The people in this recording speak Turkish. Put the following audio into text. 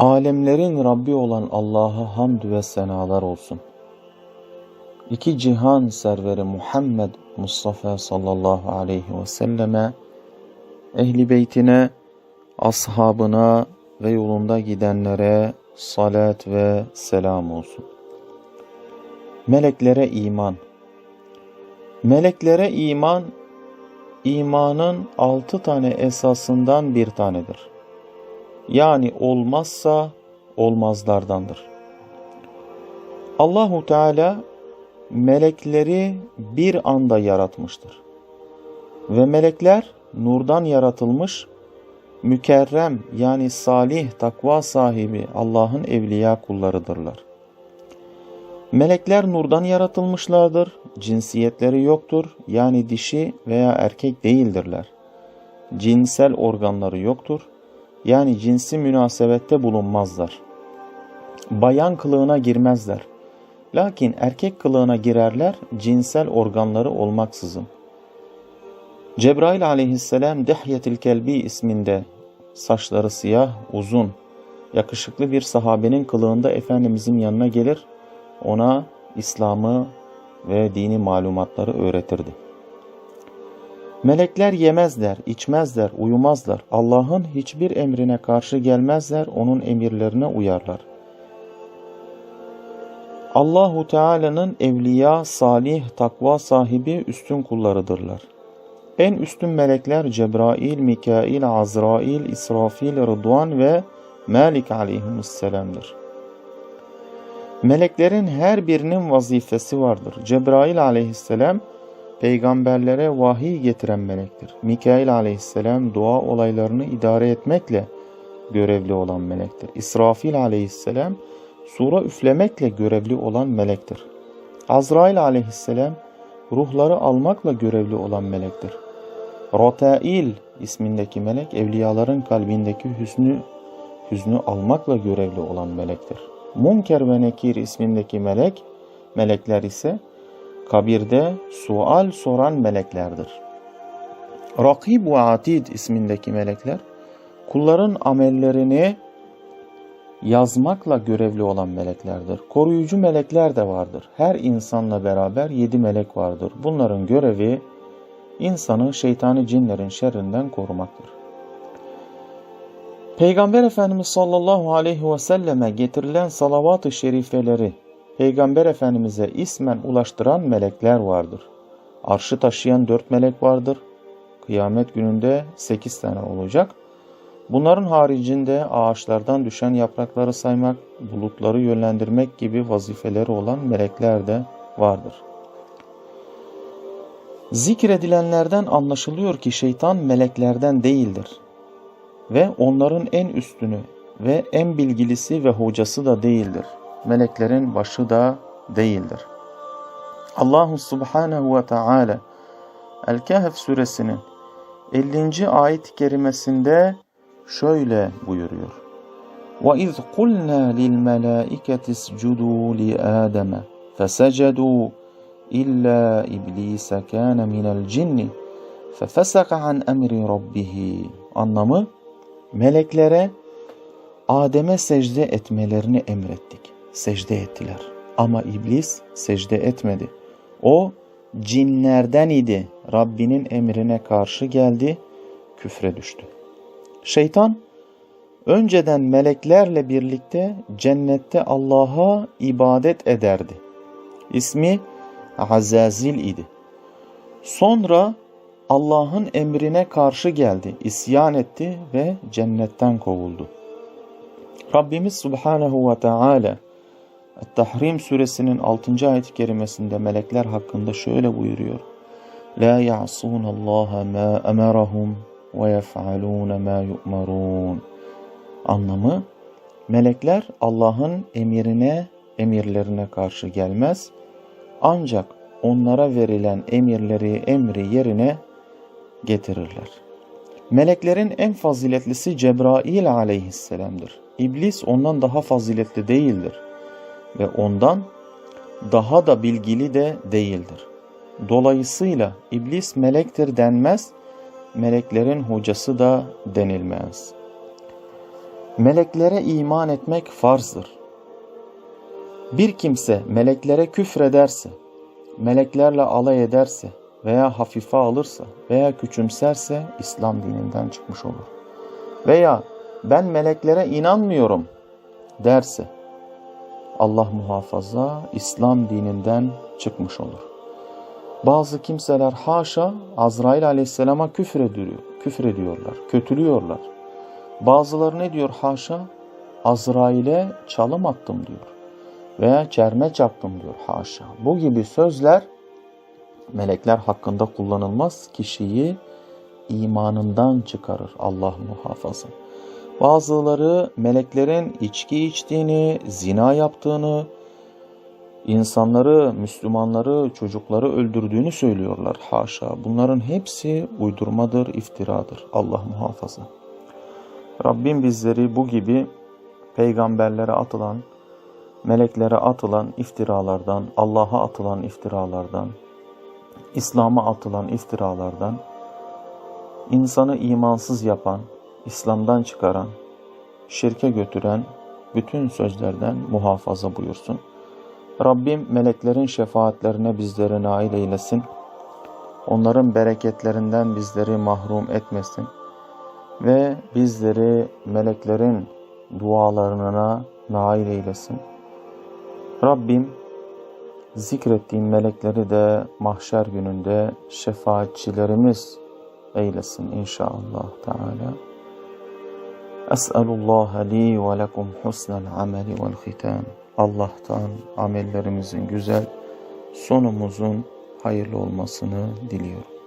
Alemlerin Rabbi olan Allah'a hamd ve senalar olsun. İki cihan serveri Muhammed Mustafa sallallahu aleyhi ve selleme, ehli beytine, ashabına ve yolunda gidenlere salat ve selam olsun. Meleklere iman Meleklere iman, imanın altı tane esasından bir tanedir. Yani olmazsa olmazlardandır. Allahu Teala melekleri bir anda yaratmıştır. Ve melekler nurdan yaratılmış, mükerrem yani salih takva sahibi Allah'ın evliya kullarıdırlar. Melekler nurdan yaratılmışlardır, cinsiyetleri yoktur yani dişi veya erkek değildirler. Cinsel organları yoktur yani cinsi münasebette bulunmazlar. Bayan kılığına girmezler. Lakin erkek kılığına girerler cinsel organları olmaksızın. Cebrail aleyhisselam Dehyetil Kelbi isminde saçları siyah, uzun, yakışıklı bir sahabenin kılığında Efendimizin yanına gelir, ona İslam'ı ve dini malumatları öğretirdi. Melekler yemezler, içmezler, uyumazlar. Allah'ın hiçbir emrine karşı gelmezler, onun emirlerine uyarlar. Allahu Teala'nın evliya, salih, takva sahibi üstün kullarıdırlar. En üstün melekler Cebrail, Mikail, Azrail, İsrafil, Rıdvan ve Malik aleyhisselam'dır. Meleklerin her birinin vazifesi vardır. Cebrail aleyhisselam peygamberlere vahiy getiren melektir. Mikail aleyhisselam dua olaylarını idare etmekle görevli olan melektir. İsrafil aleyhisselam sura üflemekle görevli olan melektir. Azrail aleyhisselam ruhları almakla görevli olan melektir. Rotail ismindeki melek evliyaların kalbindeki hüznü hüznü almakla görevli olan melektir. Munker ve Nekir ismindeki melek melekler ise kabirde sual soran meleklerdir. Rakib ve Atid ismindeki melekler kulların amellerini yazmakla görevli olan meleklerdir. Koruyucu melekler de vardır. Her insanla beraber yedi melek vardır. Bunların görevi insanı şeytani cinlerin şerrinden korumaktır. Peygamber Efendimiz sallallahu aleyhi ve selleme getirilen salavat-ı şerifeleri Peygamber Efendimiz'e ismen ulaştıran melekler vardır. Arşı taşıyan dört melek vardır. Kıyamet gününde sekiz tane olacak. Bunların haricinde ağaçlardan düşen yaprakları saymak, bulutları yönlendirmek gibi vazifeleri olan melekler de vardır. Zikredilenlerden anlaşılıyor ki şeytan meleklerden değildir ve onların en üstünü ve en bilgilisi ve hocası da değildir Meleklerin başı da değildir. Allahu Subhanahu ve Teala El-Kahf suresinin 50. ayet-i kerimesinde şöyle buyuruyor. وَاِذْ قُلْنَا لِلْمَلَائِكَةِ اسْجُدُوا لِآدَمَ فَسَجَدُوا إِلَّا إِبْلِيسَ كَانَ مِنَ الْجِنِّ فَفَسَقَ عَنْ أَمْرِ رَبِّهِ Anlamı, meleklere Adem'e secde etmelerini emrettik. Secde ettiler. Ama iblis secde etmedi. O cinlerden idi. Rabbinin emrine karşı geldi, küfre düştü. Şeytan önceden meleklerle birlikte cennette Allah'a ibadet ederdi. İsmi Azazil idi. Sonra Allah'ın emrine karşı geldi, isyan etti ve cennetten kovuldu. Rabbimiz Subhanahu ve Teala Tahrim suresinin 6. ayet-i kerimesinde melekler hakkında şöyle buyuruyor. La ya'sun Allah ma emarahum ve yef'alun ma yu'marun. Anlamı melekler Allah'ın emirine, emirlerine karşı gelmez. Ancak onlara verilen emirleri, emri yerine getirirler. Meleklerin en faziletlisi Cebrail aleyhisselamdır. İblis ondan daha faziletli değildir ve ondan daha da bilgili de değildir. Dolayısıyla iblis melektir denmez, meleklerin hocası da denilmez. Meleklere iman etmek farzdır. Bir kimse meleklere küfrederse, meleklerle alay ederse veya hafife alırsa veya küçümserse İslam dininden çıkmış olur. Veya ben meleklere inanmıyorum derse Allah muhafaza İslam dininden çıkmış olur. Bazı kimseler haşa Azrail aleyhisselama küfür ediyor, küfür ediyorlar, kötülüyorlar. Bazıları ne diyor haşa? Azrail'e çalım attım diyor. Veya çerme çaktım diyor haşa. Bu gibi sözler melekler hakkında kullanılmaz. Kişiyi imanından çıkarır Allah muhafaza. Bazıları meleklerin içki içtiğini, zina yaptığını, insanları, Müslümanları, çocukları öldürdüğünü söylüyorlar. Haşa. Bunların hepsi uydurmadır, iftiradır. Allah muhafaza. Rabbim bizleri bu gibi peygamberlere atılan, meleklere atılan iftiralardan, Allah'a atılan iftiralardan, İslam'a atılan iftiralardan, insanı imansız yapan, İslam'dan çıkaran, şirke götüren bütün sözlerden muhafaza buyursun. Rabbim meleklerin şefaatlerine bizleri nail eylesin. Onların bereketlerinden bizleri mahrum etmesin. Ve bizleri meleklerin dualarına nail eylesin. Rabbim zikrettiğim melekleri de mahşer gününde şefaatçilerimiz eylesin inşallah Teala. Es'elullah li ve lekum husnel ameli vel hitam. Allah'tan amellerimizin güzel, sonumuzun hayırlı olmasını diliyorum.